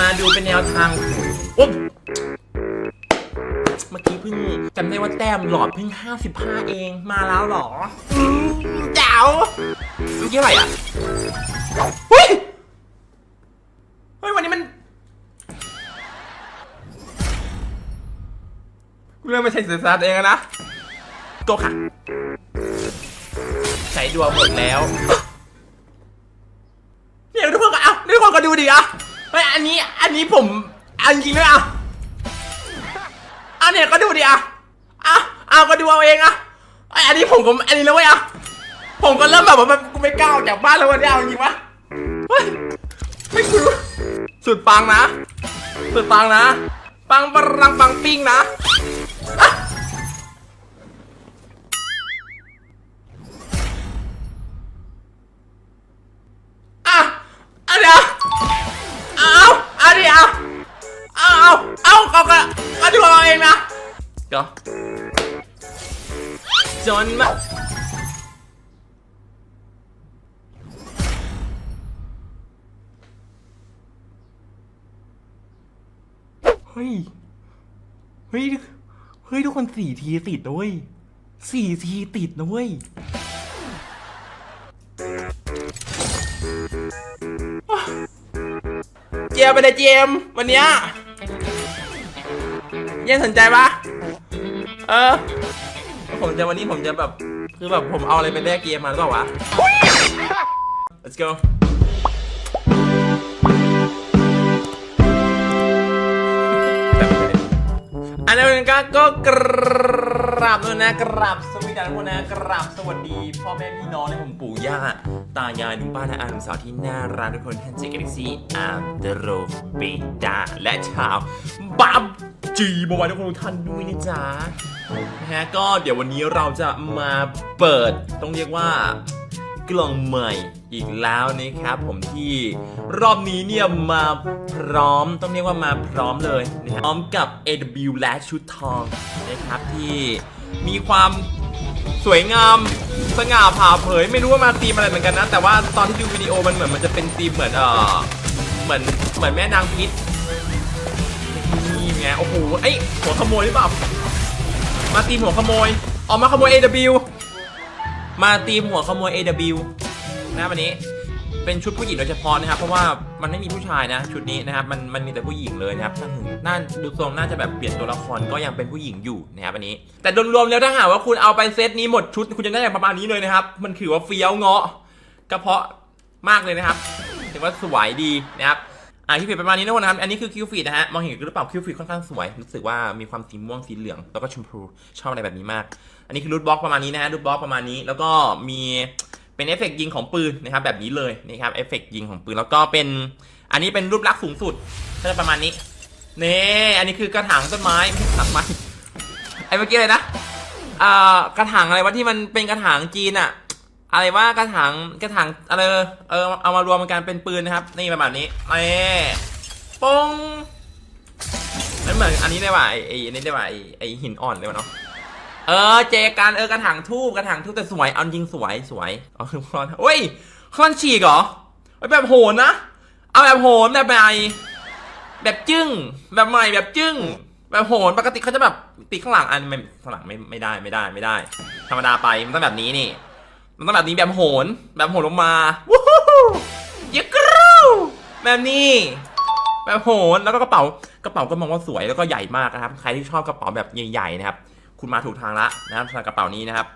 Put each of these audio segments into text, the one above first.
มาดูเป็นแนวทางอุ๊บเมื่อกี้เพิ่งจำได้ว่าแต้มหลอดเพิ่ง 55 เองมาแล้วเหรออืมแจ๋วเมื่อกี้อะไรอะเฮ้ยเฮ้ยวันนี้มันเรื่องไม่ใช่เสียสตเองอะนะโตค่ะใช้ดวงหมดแล้ว เนี่ยทุกคนก็เอาทุกคนก็ดูดิอะเฮ้ย อันนี้ อันนี้ผมเอาจริงด้วยอะเอาเนี่ยก็ดูดิอะเอาเอาก็ดูเอาเองอะไออันนี้ผมก็อันนี้แล้วเว้ยอะผมก็เริ่มแบบว่ามันกูไม่กล้าออกจากบ้านแล้ววันนี้เอาจริงปะไม่คือสุดปังนะ สุดปังนะ ปังปรังปังปิ้งนะอะ เอาเอาเอาก็ก็ก็ดูเอาเองนะก็จนมาเฮ้ย เฮ้ย เฮ้ย ทุกคนสี่ทีติดนะเว้ยสี่ทีติดนะเว้ยเจียมไปเลยเจียมวันเนี้ย เยังสนใจปะเออ ผมจะวันนี้ผมจะแบบ คือแบบผมเอาอะไรไปแลกเกมมาหรือเปล่าวะ let's go อันนั้นก็ก็กราบด้วยนะกราบสวัสดีทุกคนนะกราบสวัสดีพ่อแม่พี่น้องและผมปู่ย่าตายายลุงป้านะอาลุงสาวที่น่ารักทุกคนท่านเจกลิซีอาร์เดโรเบดาและชาวบับ จีบวายทุกคนทุกท่านด้วยนะจ๊ะนะฮะก็เดี๋ยววันนี้เราจะมาเปิดต้องเรียกว่ากล่องใหม่อีกแล้วนะครับผมที่รอบนี้เนี่ยมาพร้อมต้องเรียกว่ามาพร้อมเลยนะครับพร้อมกับ AW และชุดทองนะครับที่มีความสวยงามสง่าผ่าเผยไม่รู้ว่ามาธีมอะไรเหมือนกันนะ แต่ว่าตอนที่ดูวิดีโอมันเหมือนมันจะเป็นธีมเหมือนเออเหมือนเหมือนแม่นางพิษ ไงโอ้โหไอยหัวขโมยหรือเปล่ามาธีหัวขโมยออกมาขโมย AW มาตีหัวขโมย AW นะวันนี้เป็นชุดผู้หญิงโดยเฉพาะนะครับ เพราะว่ามันไม่มีผู้ชายนะ ชุดนี้นะครับมันมันมีแต่ผู้หญิงเลยนะครับถ้าถึงน่าดูทรงน่าจะแบบเปลี่ยนตัวละครก็ยังเป็นผู้หญิงอยู่นะครับวันนี้ แต่โดยรวมแล้วถ้าหากว่าคุณเอาไปเซตนี้หมดชุด คุณจะได้ประมาณนี้เลยนะครับ มันถือว่าเฟี้ยวเงาะกระเพาะมากเลยนะครับถือว่าสวยดีนะครับ อ่าคิวฟีดประมาณนี้นะทุกคนนะครับ อันนี้คือคิวฟีดนะฮะ มองเห็นหรือเปล่าคิวฟีดค่อนข้างสวย รู้สึกว่ามีความสีม่วงสีเหลือง แล้วก็ชมพู ชอบอะไรแบบนี้มาก อันนี้คือรูทบล็อกประมาณนี้นะฮะ รูทบล็อกประมาณนี้ แล้วก็มีเป็นเอฟเฟกต์ยิงของปืนนะครับแบบนี้เลยนี่ครับ เอฟเฟกต์ยิงของปืน แล้วก็เป็น อันนี้เป็นรูปลักษณ์สูงสุดก็จะประมาณนี้นี่อันนี้คือกระถางต้นไม้ไม่ใช่กระถางไม้ไอ้เมื่อกี้เลยนะอ่ากระถางอะไรวะที่มันเป็นกระถางจีนอะ อะไรว่ากระถางกระถางอะไรเออเอามารวมกันเป็นปืนนะครับ นี่ประมาณนี้นี่ปงมันเหมือนอันนี้ได้ว่ะไอ้ไอ้นนี้ได้ว่ะไอ้ไอ้หินอ่อนเลยวะเนาะเออเจกันเออกระถางทูบกระถางทูบแต่สวยเอาจริงสวยสวยเอาคือคอนโอ้ยคอนฉีกเหรอเอ้แบบโหนนะเอาแบบโหนแบบใหม่แบบจึ้งแบบใหม่แบบจึ้งแบบโหนปกติเขาจะแบบติดข้างหลังอันข้างหลังไม่ไม่ได้ไม่ได้ไม่ได้ ธรรมดาไปมันต้องแบบนี้นี่ มันต้องแบบนี้แบบโหน แบบโหนลงมาวู้ฮู้ยิกรูแบบนี้แบบโหนแล้วก็กระเป๋ากระเป๋าก็มองว่าสวยแล้วก็ใหญ่มากนะครับ ใครที่ชอบกระเป๋าแบบใหญ่ๆนะครับ คุณมาถูกทางละนะครับสำหรับกระเป๋านี้นะครับ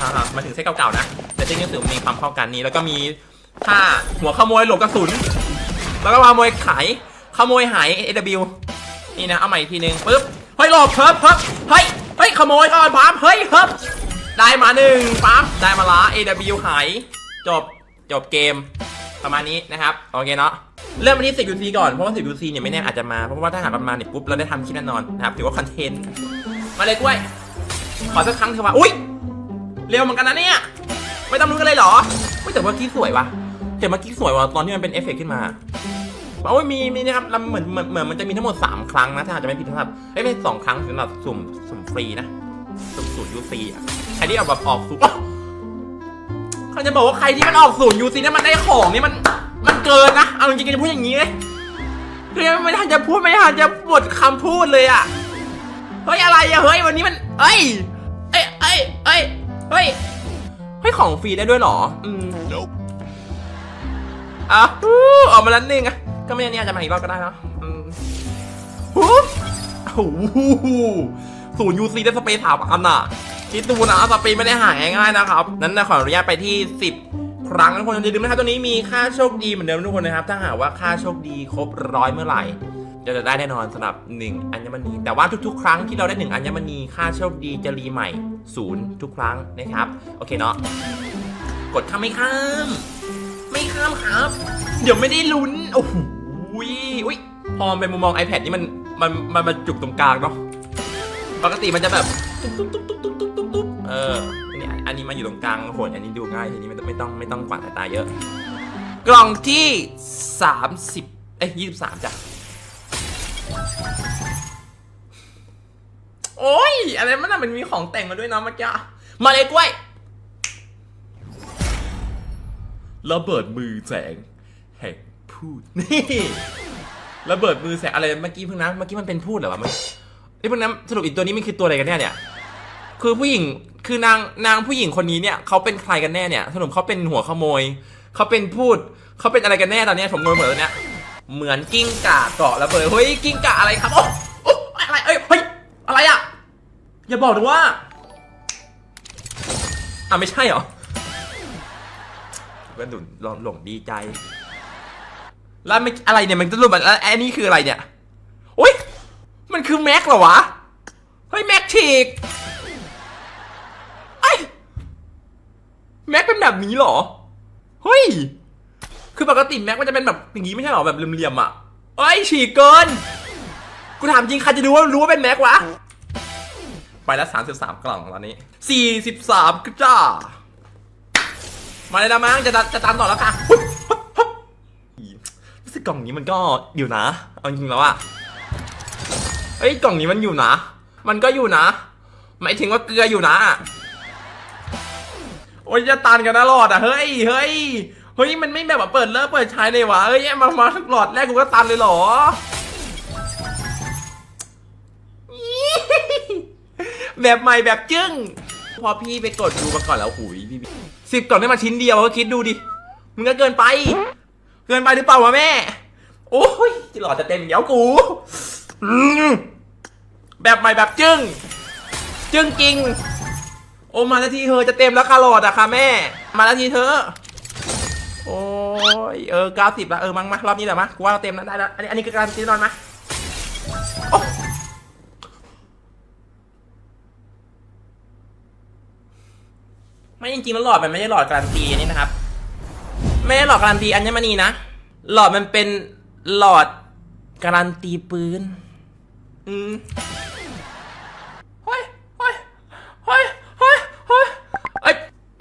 อ่ามาถึงเซ็ตเก่าๆนะ แต่เซ็ตนี้รู้สึกมีความเข้ากันนี้ แล้วก็มีท่าหัวขโมยหลบกระสุน แล้วก็ขโมยไขขโมยหาย AW นี่นะ เอาใหม่อีกทีนึงปึ๊บ เฮ้ยหลบเพิ่มเพิ่มเฮ้ย เฮ้ยขโมยก่อนปั๊มเฮ้ยเพิ่ม ได้มาหนึ่งปั๊มได้มาละ AW หายจบจบเกมประมาณนี้นะครับ โอเคเนาะเริ่มวันที่ 10 UC ก่อน เพราะว่า 10 UC เนี่ยไม่แน่อาจจะมา เพราะว่าถ้าหากมันมาเนี่ยปุ๊บเราได้ทำคลิปแน่นอนนะครับถือว่าคอนเทนต์มาเลยกล้วย ขอสักครั้งเถอะว่าอุ้ยเร็วเหมือนกันนะเนี่ย ไม่ต้องรู้กันเลยเหรอไม่แต่เมื่อกี้สวยวะแต่เมื่อกี้สวยว่ะตอนที่มันเป็นเอฟเฟกขึ้นมาโอ้ยมีมีนะครับเหมือนเหมือนเหมือนมันจะมีทั้งหมด 3 ครั้งนะถ้าอาจจะไม่ผิดนะครับเอ้ยไม่สองครั้งสำหรับสุ่มสุ่มฟรีนะสุ่มศูนย์ยูซีอะ ครที่เอาแบบออกสุ่มเขาจะบอกว่าใครที่มันออกศูนย์ยูซีเนี่ยมันได้ของนี่มัน มันเกินนะ เอาจริงๆจะพูดอย่างนี้เลยคือยังไม่ทันจะพูดไม่ทันจะหมดคำพูดเลยอะเฮ้ยอะไรอะเฮ้ยวันนี้มัน เอ้ย เอ้ย เอ้ย เอ้ย เฮ้ย เฮ้ยของฟรีได้ด้วยเหรอ อืม Nope. อะฮู้ออกมาแล้วหนึ่งอะก็ไม่แน่อาจจะมาอีกรอบก็ได้นะอืมฮู้โอ้โหศูนย์ยูซีได้สเปรย์ถามอันน่ะ คิดดูนะสปรย์ไม่ได้หายง่ายๆนะครับ นั้นนะขออนุญาตไปที่ 10 ครั้งนะทุกคนอย่าลืมนะครับตัวนี้มีค่าโชคดีเหมือนเดิมทุกคนนะครับ ถ้าหากว่าค่าโชคดีครบร้อยเมื่อไหร่จะจะได้แน่นอนสำหรับ 1 อัญมณี แต่ว่าทุกๆ ครั้งที่เราได้ 1 อัญมณีค่าโชคดีจะรีใหม่ศูนย์ทุกครั้งนะครับ โอเคเนาะกดข้ามไม่ข้าม ไม่ข้ามครับ เดี๋ยวไม่ได้ลุ้นโอ้โหอุ้ยพอมันเป็นมุมมอง iPad นี่มันมันมันมาจุกตรงกลางเนาะปกติมันจะแบบ ตุ๊บตุ๊บตุ๊บตุ๊บตุ๊บตุ๊บตุ๊บตุ๊บเออเนี่ยอันนี้มาอยู่ตรงกลางโอ้โหอันนี้ดูง่ายทีนี้ไม่ต้องไม่ต้องไม่ต้องกวาดสายตาเยอะ กล่องที่ 30เอ้ย23จ้ะโอ้ยอะไรมันน่ะมันมีของแต่งมาด้วยนะเมื่อกี้มาเลยกล้วยระเบิดมือแสงแห่งพูดนี่ระเบิดมือแสงอะไรเมื่อกี้เพิ่งนะเมื่อกี้มันเป็นพูดเหรอวะมันไอ้พวกนั้นสรุปอีกตัวนี้มันคือตัวอะไรกันแน่เนี่ย คือผู้หญิงคือนางนางผู้หญิงคนนี้เนี่ยเขาเป็นใครกันแน่เนี่ยสรุปเขาเป็นหัวขโมยเขาเป็นพูดเขาเป็นอะไรกันแน่ตอนเนี้ยผมงงหมดแล้วเนี่ยเหมือนกิ้งก่าเกาะระเบิดเฮ้ยกิ้งก่าอะไรครับโอ้โอ้อะไรเอ้ยเฮ้ยอะไรอะอย่าบอกนะว่าอะไม่ใช่เหรอก็หนุนหลงหลงดีใจ แล้วไม่อะไรเนี่ยมันจะรูปแบบแล้วอันนี้คืออะไรเนี่ยโอ้ยมันคือแม็กเหรอวะเฮ้ยแม็กฉีกไอ้ย แม็กเป็นแบบนี้เหรอ เฮ้ย คือปกติแม็กมันจะเป็นแบบอย่างนี้ไม่ใช่เหรอแบบเหลี่ยมๆอะเอ้ยฉีกเกิน กูถามจริงใครจะรู้ว่ารู้ว่าเป็นแม็กวะ ไปแล้วสามสิบสามกล่องตอนนี้สี่สิบสามกจ้า มาเลยนะมั้งจะจะตามต่อแล้วค่ะรู้สึกกล่องนี้มันก็อยู่นะ เอาจริงๆแล้วอะเฮ้ยกล่องนี้มันอยู่นะ มันก็อยู่นะ หมายถึงว่าเกลืออยู่นะ โอ้ยจะตันกันนะหลอดอะเฮ้ยเฮ้ยเฮ้ยมันไม่แบบว่าเปิดเลิกเปิดใช้เลยวะเฮ้ยมามาหลอดแรกกูก็ตันเลยเหรอแบบใหม่แบบจึ้งพอพี่ไปกดดูมาก่อนแล้วหุยพี่สิบกล่องได้มาชิ้นเดียวก็คิดดูดิมึงก็เกินไป เกินไปหรือเปล่าวะแม่ โอ้ยหลอดจะเต็มเดี๋ยวกูแบบใหม่แบบจึ้งจึ้งจริง โอ้มาแล้วทีเธอจะเต็มแล้วค่ะหลอดอะค่ะแม่ มาแล้วทีเธอ โอ้ยเออเก้าสิบละเออมั้งมารอบนี้แหละมะกูว่าเราเต็มแล้วได้แล้ว อันนี้อันนี้คือการตีนอนมะโอ้ไม่จริงๆแล้วหลอดมันไม่ใช่หลอดการันตีนี่นะครับ ไม่ใช่หลอดการันตีอัญมณีนะ หลอดมันเป็นหลอดการันตีปืน อืมเฮ้ยเฮ้ยเฮ้ยเฮ้ยเฮ้ยเอ้ย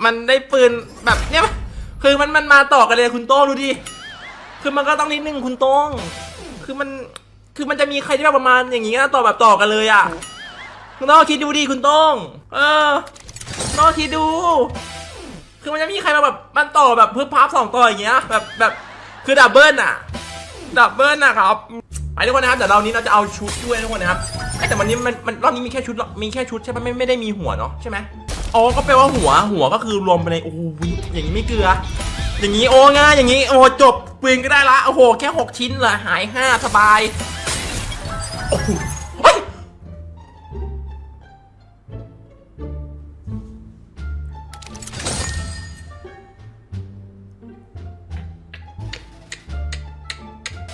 มันได้ปืนแบบเนี้ยมั้ยคือมันมันมาต่อกันเลยคุณโต้งดูดิ คือมันก็ต้องนิดนึงคุณโต้ง คือมันคือมันจะมีใครที่แบบประมาณอย่างงี้นะต่อแบบต่อกันเลยอะคุณโต้งคิดดูดิคุณโต้ง เออลองคิดดู คือมันจะมีใครมาแบบมันต่อแบบเพื่อพับสองต่ออย่างเงี้ยแบบแบบคือดับเบิลอะดับเบิลนะครับไปทุกคนนะครับเดี๋ยวเรานี้เราจะเอาชุดด้วยทุกคนนะครับแต่วันนี้มันมันรอบนี้มีแค่ชุดมีแค่ชุดใช่ปะไม่ไม่ได้มีหัวเนาะใช่ไหม อ๋อก็แปลว่าหัวหัวก็คือรวมไปในโอ้โหอย่างนี้ไม่เกลือ อย่างนี้โอ้ง่ายอย่างนี้โอ้จบปืนก็ได้ละโอ้โหแค่หกชิ้นเหรอหายห้าสบายโอ้โห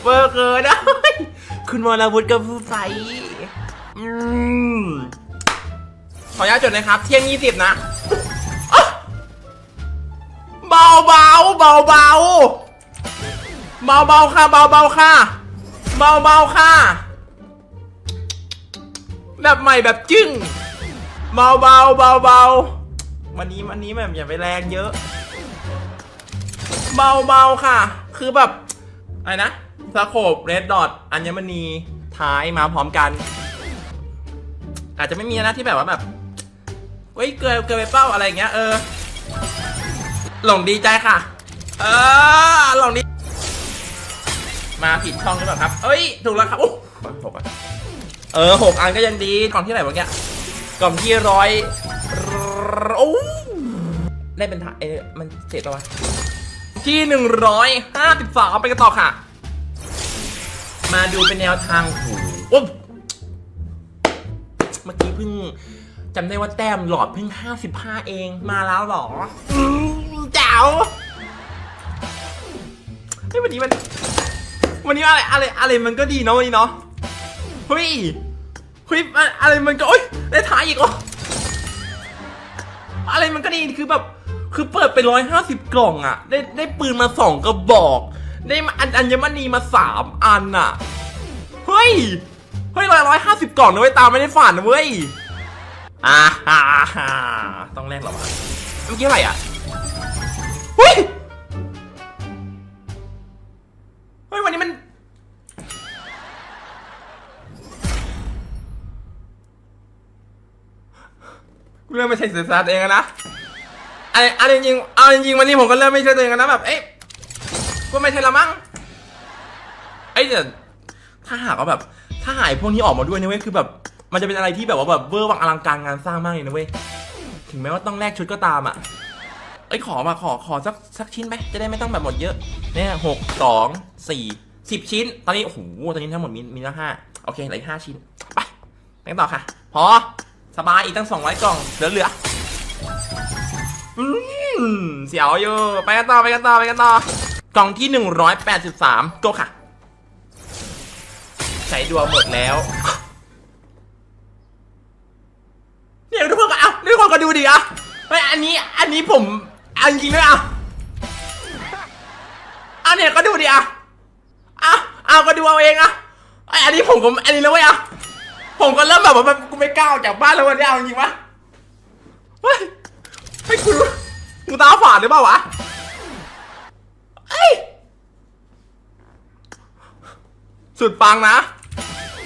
เบอร์เกินนะคุณวรวุฒิกับผู้ใสอืม ขออนุญาตจดนะครับ เที่ยงยี่สิบนะ เบาเบาเบาเบาเบาเบาค่ะเบาเบาค่ะ เบาเบาค่ะ แบบใหม่แบบจึ้ง เบาเบาเบาเบาวันนี้วันนี้แบบอย่าไปแรงเยอะ เบาเบาค่ะ คือแบบอะไรนะสโคบเรดดอทอัญมณีท้ายมาพร้อมกัน อาจจะไม่มีนะที่แบบว่าแบบ เฮ้ยเกินเกินไปเป้าอะไรอย่างเงี้ยเออ หลงดีใจค่ะ เออหลงดี มาผิดช่องหรือเปล่าครับเอ้ยถูกแล้วครับโอ้หกอะเออหกอันก็ยังดีกล่องที่ไหนวะเนี่ยกล่องที่ร้อยโอ้ได้เป็นถ่ายมันเสร็จแล้ววะที่หนึ่งร้อยห้าสิบสามไปกันต่อค่ะ มาดูเป็นแนวทางโอ้เมื่อกี้เพิ่ง จำได้ว่าแต้มหลอดเพิ่ง 55 เองมาแล้วหรออืมแจ๋วเฮ้ยวันนี้มัน วันนี้อะไรอะไรอะไรมันก็ดีเนาะวันนี้เนาะเฮ้ยเฮ้ยอะไรมันก็โอ๊ยได้ท้ายอีกเหรออะไรมันก็ดีคือแบบคือเปิดไปร้อยห้าสิบกล่องอะได้ได้ปืนมาสองกระบอก ได้อันอัญมณีมาสามอันอะเฮ้ยเฮ้ยร้อยร้อยห้าสิบกล่องนะเว้ยตามไม่ได้ฝันนะเว้ย อ่าฮ่าฮ่าต้องแลกเหรอวะเมื่อกี้อะไรอะเฮ้ยเฮ้ยวันนี้มัน กูเริ่มไม่ใช่สื่อสารตัวเองแล้วนะอะไรอะไรจริงๆเอาจริงๆวันนี้ผมก็เริ่มไม่ใช่ตัวเองแล้วนะแบบเอ๊ะกูไม่ใช่ละมั้งเอ้ยแต่ถ้าหากว่าแบบ ถ้าหายพวกนี้ออกมาด้วยนะเว้ยคือแบบ มันจะเป็นอะไรที่แบบว่าแบบเวอร์วังอลังการงานสร้างมากเลยนะเว้ย ถึงแม้ว่าต้องแลกชุดก็ตามอะ เอ้ยขอมาขอขอสักสักชิ้นไหมจะได้ไม่ต้องแบบหมดเยอะ เนี่ยหกสองสี่สิบชิ้น ตอนนี้โอ้โหตอนนี้ทั้งหมดมีมีตั้งห้าโอเคเหลืออีกห้าชิ้นไปไปกันต่อค่ะ พอ สบายอีกตั้งสองร้อยกล่อง เหลือเหลืออืมเสียวอยู่ไปกันต่อไปกันต่อไปกันต่อกล่องที่หนึ่งร้อยแปดสิบสามก็ค่ะ ใช้ดัวหมดแล้ว นนี้อันนี้ผมเอาจริงๆด้วยอะเอาเนี่ยก็ดูดิอะอาเอาก็ดูเอาเองอะไออันนี้ผมก็อันนี้แล้วเว้ยอะผมก็เริ่มแบบว่าแบบกูไม่กล้าออกจากบ้านแล้ววันนี้เอาจริงๆวะเฮ้ยเฮ้กูกูตาฝาดหรือเปล่าวะเอ้ยสุดปังนะ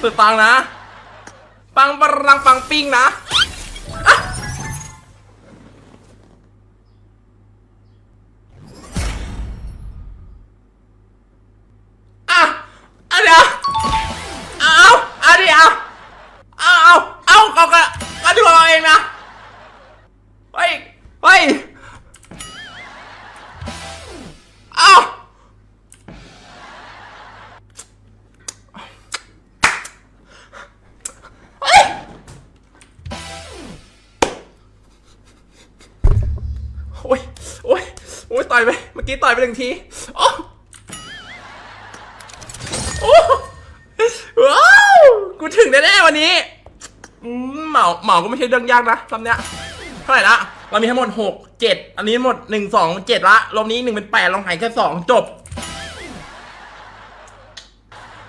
สุดปังนะ ปังปรังปังปิ้งนะ โอ้ยต่อยไป เมื่อกี้ต่อยไปหนึ่งที โอ้โอ้ว้าว กูถึงแน่ๆวันนี้เหมาเหมาก็ไม่ใช่เรื่องยากนะลำเนี้ย เท่าไหร่ละ เรามีทั้งหมดหกเจ็ดอันนี้หมดหนึ่งสองเจ็ดละรอบนี้หนึ่งเป็นแปดลองหายแค่สองจบ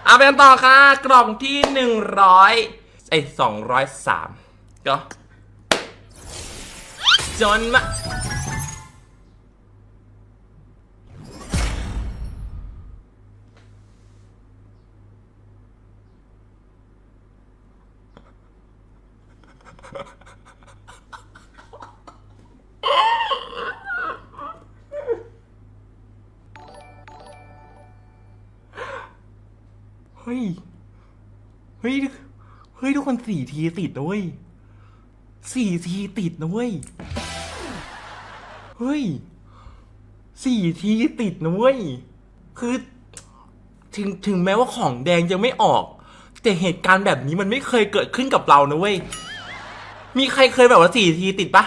เอาไปกันต่อค่ะ กล่องที่หนึ่งร้อยไอ้สองร้อยสามก็จนมา ฮ้ย เฮ้ย เฮ้ย ทุกคนสี่ทีติดนะเว้ยสี่ทีติดนะเว้ย เฮ้ยสี่ทีติดนะเว้ย คือถึงถึงแม้ว่าของแดงจะไม่ออก แต่เหตุการณ์แบบนี้มันไม่เคยเกิดขึ้นกับเรานะเว้ย มีใครเคยแบบว่าสี่ทีติดปะ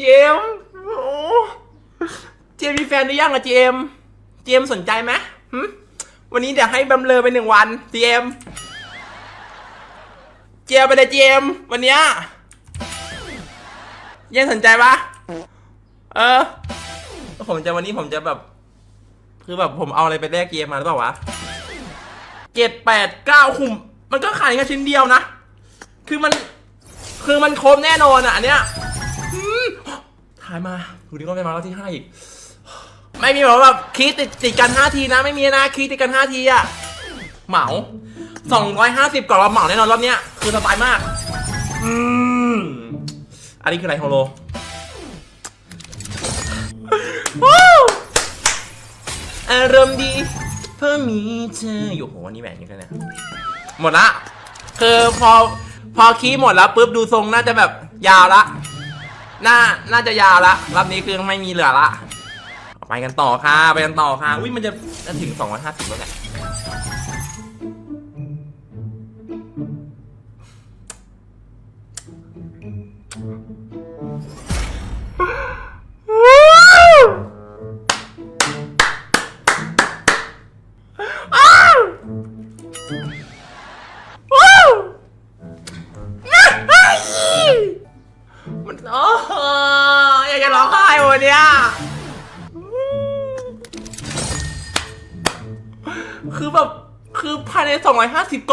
เจมส์โอ้เจมมีแฟนหรือยังอะเจมเจมสนใจไหมหวันนี้เดี๋ยวให้บำเลอไปหนึ่งวันเจมเจมส์ไปเลยเจมวันเนี้ยยังสนใจปะเออ ผมจะวันนี้ผมจะแบบ คือแบบผมเอาอะไรไปแลกเกมมาหรือเปล่าวะเจ็ดแปดเก้าคุมมันก็ขายแค่ชิ้นเดียวนะ คือมัน คือมันครบแน่นอนอะอันเนี้ย ถ่ายมาดูดิก็ไปมาแล้วที่ห้าอีก ไม่มีแบบว่าแบบคีย์ติดติดกันห้าทีนะ ไม่มีนะคีย์ติดกันห้าทีอะเหมาสองร้อยห้าสิบกล่องเราเหมาแน่นอนรอบเนี้ยคือสบายมาก อืมอันนี้คืออะไรโฮโลอารมณ์ดี เพิ่มมีเธออยู่โหอันนี้แหวนอยู่กันเนี่ยหมดละ คือพอพอคีหมดแล้วปุ๊บดูทรงน่าจะแบบยาวละ น่า น่าจะยาวละรอบนี้คือไม่มีเหลือละ ไปกันต่อค่ะ ไปกันต่อค่ะ อุ้ยมันจะจะถึง 250แล้วแหละ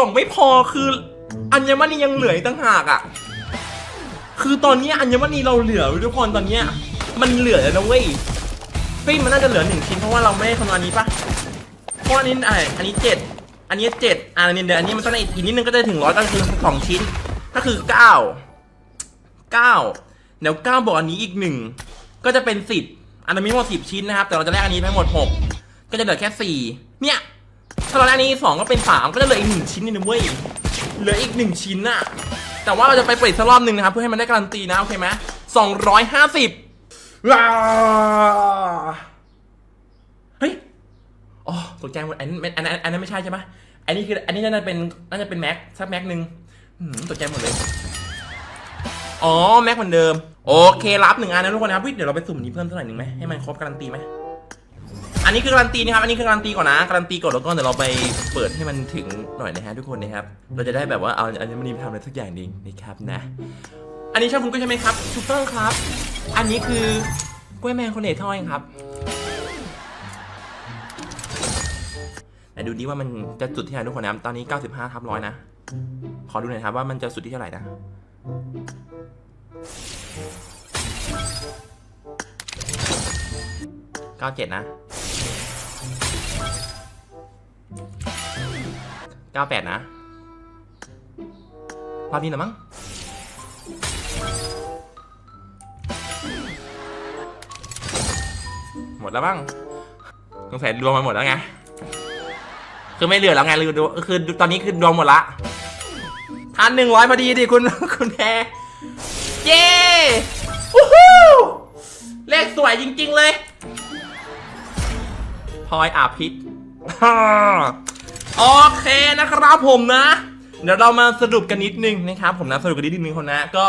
องไม่พอคืออัญมณียังเหลืออีกตั้งหากอะ คือตอนนี้อัญมณีเราเหลือทุกคนตอนเนี้ยมันเหลือแล้วนะเว้ยเฮ้ยมันน่าจะเหลือหนึ่งชิ้นเพราะว่าเราไม่ได้คำนวณนี้ปะเพราะอันนี้อะอันนี้เจ็ดอันนี้เจ็ดอันนี้เดี๋ยวอันนี้มันต้องอีกนิดนึงก็จะถึงร้อยก็คือสองชิ้น ก็คือเก้าเก้าเดี๋ยวเก้าบอกอันนี้อีกหนึ่งก็จะเป็นสิบอันนี้มีทั้งหมดสิบชิ้นนะครับ แต่เราจะแลกอันนี้ทั้งหมดหกก็จะเหลือแค่สี่เนี่ย ถ้าเราได้อันนี้สองก็เป็นสามก็จะเหลืออีกหนึ่งชิ้นนี่นะเว้ยเหลืออีกหนึ่งชิ้นน่ะ แต่ว่าเราจะไปเปิดสักรอบหนึ่งนะครับ เพื่อให้มันได้การันตีนะโอเคไหมสองร้อยห้าสิบว้าเฮ้ยอ๋อตกใจหมดอันนั้นอันนั้นอันนั้นไม่ใช่ใช่ไหมอันนี้คืออันนี้น่าจะเป็นน่าจะเป็นแม็กสักแม็กหนึ่งหืมตกใจหมดเลยอ๋อแม็กเหมือนเดิม โอเครับหนึ่งอันนะทุกคนนะครับเฮ้ยเดี๋ยวเราไปสุ่มนี้เพิ่มสักหน่อยหนึ่งไหมให้มันครบการันตีไหม อันนี้คือการันตีนะครับ อันนี้คือการันตีก่อนนะ การันตีก่อนแล้วก็เดี๋ยวเราไปเปิดให้มันถึงหน่อยนะฮะทุกคนนะครับ เราจะได้แบบว่าเอาอันนี้มันทำอะไรสักอย่างหนึ่งนะครับนะ อันนี้ชอบคุณก็ใช่ไหมครับถูกต้องครับ อันนี้คือกล้วยแมงคนเนทอยครับไหนดูดิว่ามันจะจุดที่ไหนทุกคนนะครับตอนนี้ 95ทับร้อยนะ ขอดูหน่อยครับว่ามันจะสุดที่เท่าไหร่นะ97นะ 98 นะรอบนี้นะมั้ง หมดแล้วบ้างสงสัยรวมมาหมดแล้วไง คือไม่เหลือแล้วไงคือดูคือตอนนี้คือรวมหมดละทันหนึ่งร้อยพอดีดิคุณคุณแพรเย้วู้ฮู้เลขสวยจริง ๆ เลยพลอยอาพิษ โอเคนะครับผมนะ เดี๋ยวเรามาสรุปกันนิดนึงนะครับผมนะสรุปกันนิดนึงคนนะก็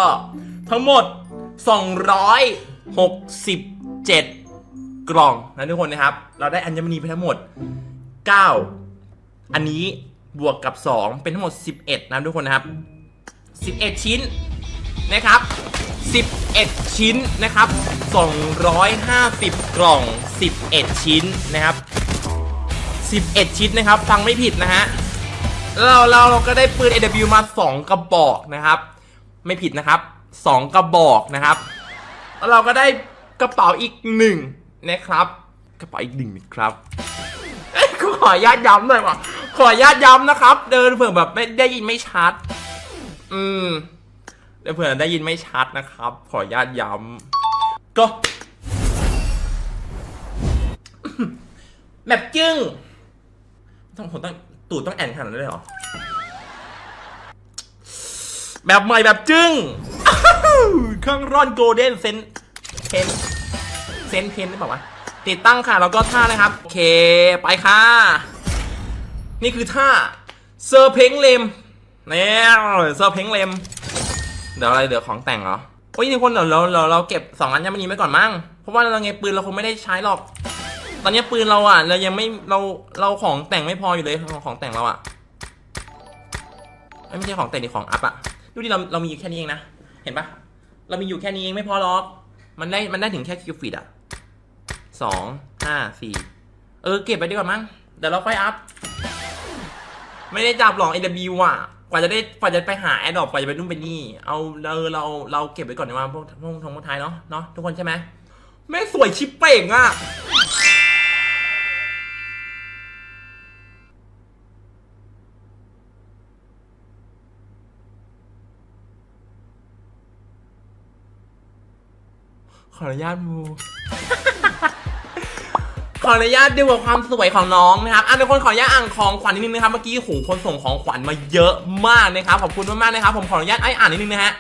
ทั้งหมด 267 กล่องนะทุกคนนะครับ เราได้อัญมณีไปทั้งหมด 9 อันนี้บวกกับ 2 เป็นทั้งหมด 11 นะทุกคนนะครับ 11 ชิ้นนะครับ 11 ชิ้นนะครับ 250 กล่อง 11 ชิ้นนะครับ 11 ชิ้นนะครับฟังไม่ผิดนะฮะเราเราเราก็ได้ปืน AW มา 2 กระบอกนะครับ ไม่ผิดนะครับ 2 กระบอกนะครับแล้วเราก็ได้กระเป๋าอีกหนึ่งนะครับ กระเป๋าอีกหนึ่งนะครับขออนุญาตย้ำหน่อยว่ะขออนุญาตย้ำนะครับ เดินเผื่อแบบไม่ได้ยินไม่ชัด อืมเดี๋ยวเผื่อได้ยินไม่ชัดนะครับ ขออนุญาตย้ำก็แบบจึ้ง ต้องผมต้องตูดต้องแอนขนาดนั้นเลยเหรอ แบบใหม่แบบจึ้งเครื่องร่อนโกลเด้นเซนเพนเซนเพนได้บอกว่าติดตั้งค่ะ แล้วก็ท่านะครับ โอเค ไปค่ะ นี่คือท่าเซอร์เพงเลมเนี่ยเซอร์เพงเลมเดี๋ยวอะไรเดี๋ยวของแต่งเหรอโอ้ยนี่คนเดี๋ยวเราเราเราเก็บสองอันยามันนีไว้ก่อนมั้งเพราะว่าเราไงปืนเราคงไม่ได้ใช้หรอก ตอนนี้ปืนเราอะเรายังไม่เราเราของแต่งไม่พออยู่เลยของแต่งเราอะไม่ใช่ของแต่งดิของอัพอะดูดิเราเรามีอยู่แค่นี้เองนะเห็นปะเรามีอยู่แค่นี้เองไม่พอหรอกมันได้มันได้ถึงแค่คิวฟิตอะสองห้าสี่เออเก็บไปดีกว่ามั้งเดี๋ยวเราค่อยอัพไม่ได้จับหรอก AW อะกว่าจะได้กว่าจะไปหาแอดดอปกว่าจะไปนู่นไปนี่เอาเราเราเราเก็บไว้ก่อนดีกว่าพวกพวกทงพวกไทยเนาะเนาะทุกคนใช่ไหมแม่สวยชิปเป่งอะ ขออนุญาตมู ขออนุญาตดูกับความสวยของน้องนะครับอะทุกคนขออนุญาตอ่านของขวัญนิดนึงนะครับ เมื่อกี้โหคนส่งของขวัญมาเยอะมากนะครับ ขอบคุณมากๆนะครับ ผมขออนุญาตไอ้อ่านนิดนึงนะฮะ